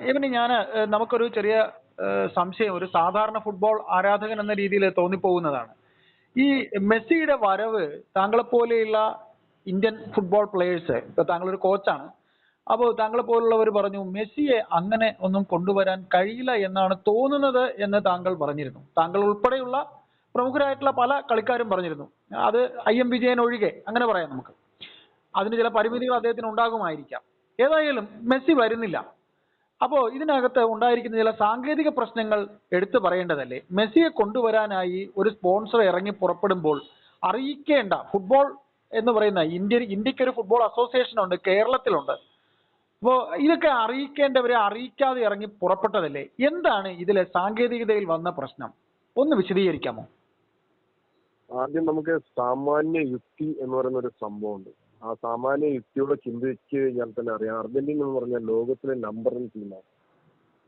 ഇവന് ഞാൻ നമുക്കൊരു ചെറിയ സംശയം. ഒരു സാധാരണ ഫുട്ബോൾ ആരാധകൻ എന്ന രീതിയിൽ തോന്നിപ്പോകുന്നതാണ്. ഈ മെസ്സിയുടെ വരവ് താങ്കളെ പോലെയുള്ള ഇന്ത്യൻ ഫുട്ബോൾ പ്ലേയേഴ്സ് ഇപ്പൊ ഒരു കോച്ചാണ്. അപ്പോൾ താങ്കളെ പോലുള്ളവർ പറഞ്ഞു മെസ്സിയെ അങ്ങനെ ഒന്നും കൊണ്ടുവരാൻ കഴിയില്ല എന്നാണ് തോന്നുന്നത് എന്ന് താങ്കൾ പറഞ്ഞിരുന്നു. താങ്കൾ ഉൾപ്പെടെയുള്ള പ്രമുഖരായിട്ടുള്ള പല കളിക്കാരും പറഞ്ഞിരുന്നു. അത് ഐ എം വിജയൻ ഒഴികെ അങ്ങനെ പറയാം നമുക്ക്. അതിന് ചില പരിമിതികൾ അദ്ദേഹത്തിന് ഉണ്ടാകുമായിരിക്കാം. ഏതായാലും മെസ്സി വരുന്നില്ല. അപ്പോ ഇതിനകത്ത് ഉണ്ടായിരിക്കുന്ന ചില സാങ്കേതിക പ്രശ്നങ്ങൾ എടുത്തു പറയേണ്ടതല്ലേ? മെസ്സിയെ കൊണ്ടുവരാനായി ഒരു സ്പോൺസർ ഇറങ്ങി പുറപ്പെടുമ്പോൾ അറിയിക്കേണ്ട ഫുട്ബോൾ എന്ന് പറയുന്ന ഇന്ത്യ ഇന്ത്യയ്ക്ക് ഒരു ഫുട്ബോൾ അസോസിയേഷൻ ഉണ്ട് കേരളത്തിലുണ്ട്. അപ്പോ ഇതൊക്കെ അറിയിക്കേണ്ടവരെ അറിയിക്കാതെ ഇറങ്ങി പുറപ്പെട്ടതല്ലേ? എന്താണ് ഇതിലെ സാങ്കേതികതയിൽ വന്ന പ്രശ്നം? ഒന്ന് വിശദീകരിക്കാമോ? ആദ്യം നമുക്ക് സാമാന്യ യുക്തി എന്ന് പറയുന്ന ഒരു സംഭവമുണ്ട്. ആ സാമാന്യ യുക്തിയോടെ ചിന്തിച്ച് കഴിഞ്ഞാൽ തന്നെ അറിയാം. അർജന്റീന എന്ന് പറഞ്ഞാൽ ലോകത്തിലെ നമ്പർ വൺ ടീമാണ്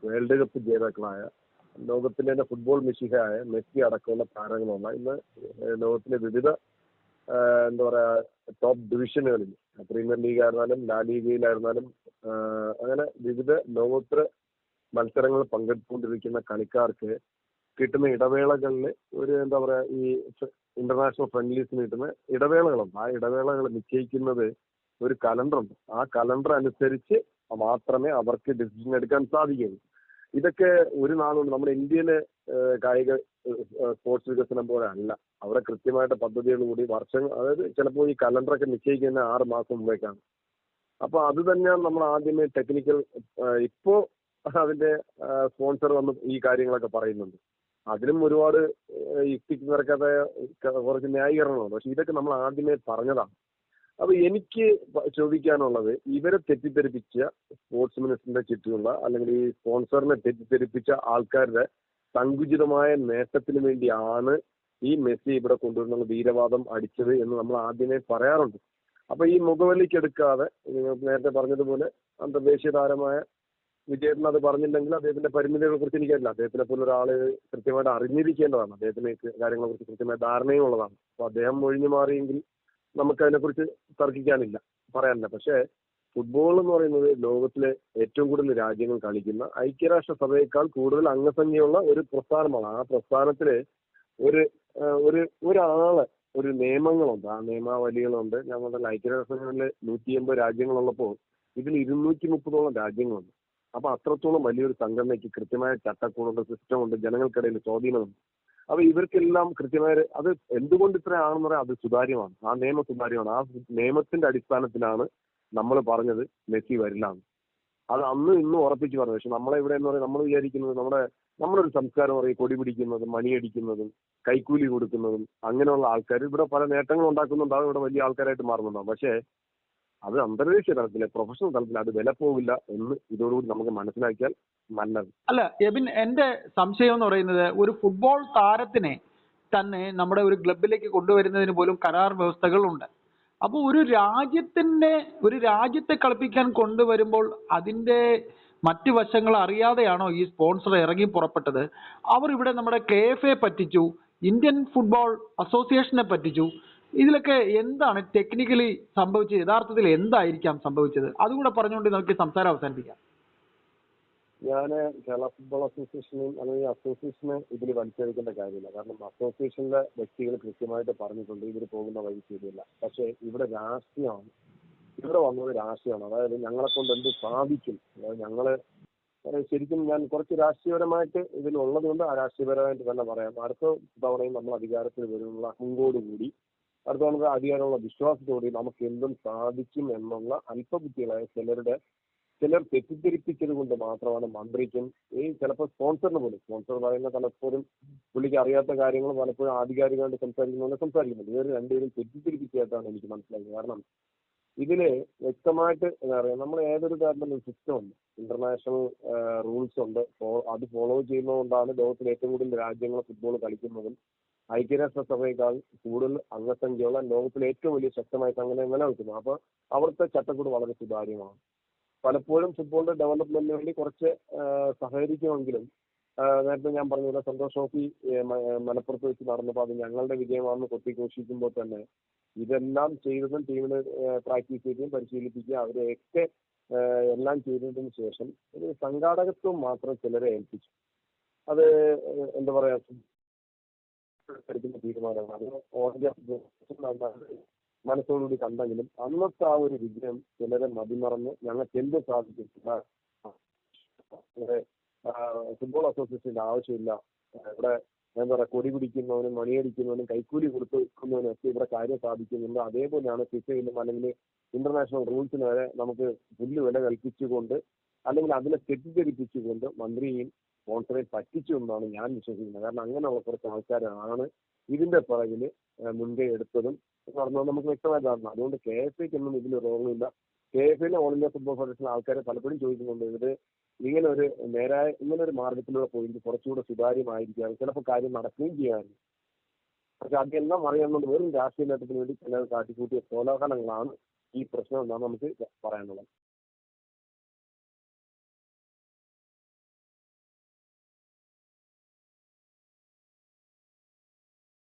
വേൾഡ് കപ്പ് ജേതാക്കളായ ലോകത്തിലെ തന്നെ ഫുട്ബോൾ മെസ്സിഹായ മെസ്സി അടക്കമുള്ള താരങ്ങളുള്ള ഇന്ന് ലോകത്തിലെ വിവിധ എന്താ പറയാ ടോപ്പ് ഡിവിഷനുകളിൽ പ്രീമിയർ ലീഗ് ആയിരുന്നാലും ലാ ലീഗയിലായിരുന്നാലും അങ്ങനെ വിവിധ ലോകോത്തര മത്സരങ്ങൾ പങ്കെടുത്തുകൊണ്ടിരിക്കുന്ന കളിക്കാർക്ക് കിട്ടുന്ന ഇടവേളകളിൽ ഒരു എന്താ പറയാ ഈ ഇന്റർനാഷണൽ ഫ്രണ്ട്ലീസിന് കിട്ടുന്ന ഇടവേളകളുണ്ട് ആ ഇടവേളകൾ നിശ്ചയിക്കുന്നത് ഒരു കലണ്ടറുണ്ട്. ആ കലണ്ടർ അനുസരിച്ച് മാത്രമേ അവർക്ക് ഡിസിഷൻ എടുക്കാൻ സാധിക്കുകയുള്ളൂ. ഇതൊക്കെ ഒരു നാളുകൊണ്ട് നമ്മുടെ ഇന്ത്യയിലെ കായിക സ്പോർട്സ് വികസനം പോലെ അല്ല അവിടെ കൃത്യമായിട്ട് കൂടി വർഷം അതായത് ചിലപ്പോൾ ഈ കലണ്ടറൊക്കെ നിശ്ചയിക്കുന്ന ആറ് മാസം മുമ്പേക്കാണ്. അപ്പൊ അത് തന്നെയാണ് നമ്മൾ ആദ്യമേ ടെക്നിക്കൽ ഇപ്പോ അതിന്റെ സ്പോൺസർ വന്ന് ഈ കാര്യങ്ങളൊക്കെ പറയുന്നുണ്ട്. അതിലും ഒരുപാട് യുക്തിക്ക് നിരക്കാത്ത ക- കുറച്ച് ന്യായീകരണങ്ങളുണ്ട്. പക്ഷെ ഇതൊക്കെ നമ്മൾ ആദ്യമേ പറഞ്ഞതാണ്. അപ്പൊ എനിക്ക് ചോദിക്കാനുള്ളത് ഇവരെ തെറ്റിദ്ധരിപ്പിച്ച സ്പോർട്സ് മിനിസ്റ്ററിന്റെ ചുറ്റുമുള്ള അല്ലെങ്കിൽ ഈ സ്പോൺസറിനെ തെറ്റിദ്ധരിപ്പിച്ച ആൾക്കാരുടെ സങ്കുചിതമായ നേട്ടത്തിന് വേണ്ടിയാണ് ഈ മെസ്സി ഇവിടെ കൊണ്ടുവരുന്ന വീരവാദം അടിച്ചത് എന്ന് നമ്മൾ ആദ്യമേ പറയാറുണ്ട്. അപ്പൊ ഈ മുഖവലിക്കെടുക്കാതെ നേരത്തെ പറഞ്ഞതുപോലെ അന്തർദേശീയ താരമായ വിജയേട്ടൻ അത് പറഞ്ഞില്ലെങ്കിൽ അദ്ദേഹത്തിന്റെ പരിമിതികളെ കുറിച്ച് എനിക്കറിയില്ല. അദ്ദേഹത്തിനെ പോലെ ഒരാൾ കൃത്യമായിട്ട് അറിഞ്ഞിരിക്കേണ്ടതാണ്. അദ്ദേഹത്തിന് കാര്യങ്ങളെ കുറിച്ച് കൃത്യമായ ധാരണയും ഉള്ളതാണ്. അപ്പൊ അദ്ദേഹം ഒഴിഞ്ഞു മാറിയെങ്കിൽ നമുക്ക് അതിനെക്കുറിച്ച് തർക്കിക്കാനില്ല. പറയാനില്ല. പക്ഷേ ഫുട്ബോൾ എന്ന് പറയുന്നത് ലോകത്തിലെ ഏറ്റവും കൂടുതൽ രാജ്യങ്ങൾ കളിക്കുന്ന ഐക്യരാഷ്ട്ര സഭയേക്കാൾ കൂടുതൽ അംഗസംഖ്യയുള്ള ഒരു പ്രസ്ഥാനമാണ്. ആ പ്രസ്ഥാനത്തിൽ ഒരു ഒരു ഒരാൾ ഒരു നിയമങ്ങളുണ്ട്. ആ നിയമാവലികളുണ്ട്. ഞാൻ പറഞ്ഞ ഐക്യരാഷ്ട്രസഭയിൽ നൂറ്റി എൺപത് രാജ്യങ്ങളുള്ളപ്പോൾ ഇതിൽ ഇരുന്നൂറ്റി മുപ്പതോളം രാജ്യങ്ങളുണ്ട്. അപ്പൊ അത്രത്തോളം വലിയൊരു സംഘടനയ്ക്ക് കൃത്യമായ ചട്ടക്കൂടുണ്ട് സിസ്റ്റമുണ്ട് ജനങ്ങൾക്കിടയിൽ സ്വാധീനമുണ്ട്. അപ്പൊ ഇവർക്കെല്ലാം കൃത്യമായ അത് എന്തുകൊണ്ട് ഇത്ര ആണെന്ന് പറയാൻ അത് സുതാര്യമാണ്. ആ നിയമം സുതാര്യമാണ്. ആ നിയമത്തിന്റെ അടിസ്ഥാനത്തിലാണ് നമ്മൾ പറഞ്ഞത് മെസ്സി വരില്ലാന്ന്. അത് അന്ന് ഇന്നും ഉറപ്പിച്ചു പറഞ്ഞു. പക്ഷെ നമ്മളെ ഇവിടെ എന്ന് പറയുന്നത് നമ്മൾ വിചാരിക്കുന്നത് നമ്മുടെ നമ്മുടെ ഒരു സംസ്കാരം പറയും കൊടി പിടിക്കുന്നതും മണിയടിക്കുന്നതും കൈക്കൂലി കൊടുക്കുന്നതും അങ്ങനെയുള്ള ആൾക്കാർ. ഇവിടെ പല നേട്ടങ്ങൾ ഉണ്ടാക്കുന്നുണ്ടാവും ഇവിടെ വലിയ ആൾക്കാരായിട്ട് മാറുന്നുണ്ടാവും പക്ഷേ അത് അന്തർദേശീയ തലത്തിലെ പ്രൊഫഷണൽ തലത്തിൽ അത് വില പോകില്ല എന്ന് ഇതോടുകൂടി നമുക്ക് മനസ്സിലാക്കിയാൽ നല്ലത്. അല്ല എബിൻ എന്റെ സംശയം എന്ന് പറയുന്നത് ഒരു ഫുട്ബോൾ താരത്തിനെ തന്നെ നമ്മുടെ ഒരു ക്ലബിലേക്ക് കൊണ്ടുവരുന്നതിന് പോലും കരാർ വ്യവസ്ഥകളുണ്ട്. അപ്പോൾ ഒരു രാജ്യത്തിന്റെ ഒരു രാജ്യത്തെ കളിപ്പിക്കാൻ കൊണ്ടുവരുമ്പോൾ അതിന്റെ മറ്റു വശങ്ങൾ അറിയാതെയാണോ ഈ സ്പോൺസർ ഇറങ്ങി പുറപ്പെട്ടത്? അവർ ഇവിടെ നമ്മുടെ കെ എഫ് എ പറ്റിച്ചു ഇന്ത്യൻ ഫുട്ബോൾ അസോസിയേഷനെ പറ്റിച്ചു ഇതിലൊക്കെ എന്താണ് ടെക്നിക്കലി സംഭവിച്ചത്? യഥാർത്ഥത്തിൽ എന്തായിരിക്കാം സംഭവിച്ചത്? അതുകൂടെ പറഞ്ഞുകൊണ്ട് നമുക്ക് സംസാരം അവസാനിപ്പിക്കാം. ഞാൻ കേരള ഫുട്ബോൾ അസോസിയേഷനും അല്ലെങ്കിൽ അസോസിയേഷനെ ഇതിൽ വലിച്ചെടുക്കേണ്ട കാര്യമില്ല. കാരണം അസോസിയേഷനിലെ വ്യക്തികൾ കൃത്യമായിട്ട് പറഞ്ഞിട്ടുണ്ട് ഇവർ പോകുന്ന വഴി ശരിയല്ല. പക്ഷെ ഇവിടെ രാഷ്ട്രീയമാണ് ഇവിടെ വന്നത് രാഷ്ട്രീയമാണ്. അതായത് ഞങ്ങളെ കൊണ്ട് എന്ത് സാധിക്കും? അതായത് ഞങ്ങൾ ശരിക്കും ഞാൻ കുറച്ച് രാഷ്ട്രീയപരമായിട്ട് ഇതിലുള്ളത് കൊണ്ട് ആ രാഷ്ട്രീയപരമായിട്ട് തന്നെ പറയാം. അടുത്ത തവണയും നമ്മൾ അധികാരത്തിൽ വരുന്നുള്ള അഹങ്കോടുകൂടി അടുത്ത തവണ അധികാരമുള്ള വിശ്വാസത്തോടെ നമുക്ക് എന്തും സാധിക്കും എന്നുള്ള അല്പബുദ്ധികളായ ചിലരുടെ ചിലർ തെറ്റിദ്ധരിപ്പിച്ചത് കൊണ്ട് മാത്രമാണ് മന്ത്രിക്കും ഈ ചിലപ്പോൾ സ്പോൺസറിന് പോലും സ്പോൺസർ പറയുന്ന പലപ്പോഴും പുള്ളിക്ക് അറിയാത്ത കാര്യങ്ങൾ പലപ്പോഴും ആധികാരികമായിട്ട് സംസാരിക്കുന്നതുകൊണ്ട് സംസാരിക്കുന്നുണ്ട്. ഇവർ രണ്ടുപേരും തെറ്റിദ്ധരിപ്പിച്ചതായിട്ടാണ് എനിക്ക് മനസ്സിലായത്. കാരണം ഇതിൽ വ്യക്തമായിട്ട് എന്താ പറയാ നമ്മൾ ഏതൊരു കാര്യത്തിലും സിസ്റ്റം ഉണ്ട്. ഇന്റർനാഷണൽ റൂൾസ് ഉണ്ട്. അത് ഫോളോ ചെയ്യുന്നതുകൊണ്ടാണ് ലോകത്തിലെ ഏറ്റവും കൂടുതൽ രാജ്യങ്ങൾ ഫുട്ബോൾ കളിക്കുന്നതും ഐക്യരാഷ്ട്ര സഭയേക്കാൾ കൂടുതൽ അംഗസംഖ്യയുള്ള ലോകത്തിലെ ഏറ്റവും വലിയ ശക്തമായ സംഘടന നിലനിൽക്കുന്നു അപ്പൊ അവിടുത്തെ ചട്ടക്കൂട് വളരെ സുതാര്യമാണ്. പലപ്പോഴും ഫുട്ബോളിന്റെ ഡെവലപ്മെന്റിന് വേണ്ടി കുറച്ച് സഹകരിക്കുമെങ്കിലും നേരത്തെ ഞാൻ പറഞ്ഞ സന്തോഷ് ട്രോഫി മലപ്പുറത്ത് വെച്ച് നടന്നപ്പോൾ അത് ഞങ്ങളുടെ വിജയമാണെന്ന് കൊത്തിഘോഷിക്കുമ്പോൾ തന്നെ ഇതെല്ലാം ചെയ്തതും ടീമിനെ പ്രാക്ടീസ് ചെയ്യുകയും പരിശീലിപ്പിക്കുകയും അവരെയൊക്കെ എല്ലാം ചെയ്തതിന് ശേഷം ഒരു സംഘാടകത്വം മാത്രം ചിലരെ ഏൽപ്പിച്ചു. അത് എന്താ പറയാ എടുക്കുന്ന തീരുമാനമാണ്. അത് ഓൾ മനസ്സോടുകൂടി കണ്ടെങ്കിലും അന്നത്തെ ആ ഒരു വിജയം ചിലരെ മതിമറന്ന് ഞങ്ങൾക്ക് എന്ത് സാധിച്ചിട്ടില്ല. ഫുട്ബോൾ അസോസിയേഷന്റെ ആവശ്യമില്ല. ഇവിടെ എന്താ പറയാ കൊടി പിടിക്കുന്നവനും മണിയടിക്കുന്നവനും കൈക്കൂലി കൊടുക്കുന്നവനും ഒക്കെ ഇവിടെ കാര്യം സാധിക്കുന്നുണ്ട്. അതേപോലെയാണ് ഫിഫയിലും അല്ലെങ്കിൽ ഇന്റർനാഷണൽ റൂൾസിന് വരെ നമുക്ക് പുല്ല് വില കൽപ്പിച്ചുകൊണ്ട് അല്ലെങ്കിൽ അതിനെ തെറ്റിദ്ധരിപ്പിച്ചുകൊണ്ട് മന്ത്രിയെയും സ്പോൺസറെ പറ്റിച്ചു എന്നാണ് ഞാൻ വിശ്വസിക്കുന്നത്. കാരണം അങ്ങനെയുള്ള കുറച്ച് ആൾക്കാരാണ് ഇതിന്റെ പിറകിൽ മുൻകൈ എടുത്തതും എന്ന് പറഞ്ഞാൽ നമുക്ക് വ്യക്തമായി അതുകൊണ്ട് കെ എഫ് ഐക്കൊന്നും ഇതിൽ റോളില്ല. കെ എഫ് ഐയിലെ ഓൾ ഇന്ത്യ ഫുട്ബോൾ ഫെഡറേഷൻ ആൾക്കാരെ പലപ്പോഴും ചോദിക്കുന്നുണ്ട് ഇത് ഇങ്ങനെ ഒരു നേരായ ഇങ്ങനെ ഒരു മാർഗത്തിലൂടെ പോയി കുറച്ചുകൂടെ സുതാര്യമായിരിക്കാം ചിലപ്പോൾ കാര്യം നടക്കുകയും ചെയ്യാമായിരുന്നു പക്ഷെ അതെല്ലാം അറിയാവുന്നത് വെറും രാഷ്ട്രീയ നേട്ടത്തിന് വേണ്ടി ചില കാട്ടിക്കൂട്ടിയ കോലാഹലങ്ങളാണ് ഈ പ്രശ്നം എന്നാണ് നമുക്ക് പറയാനുള്ളത്.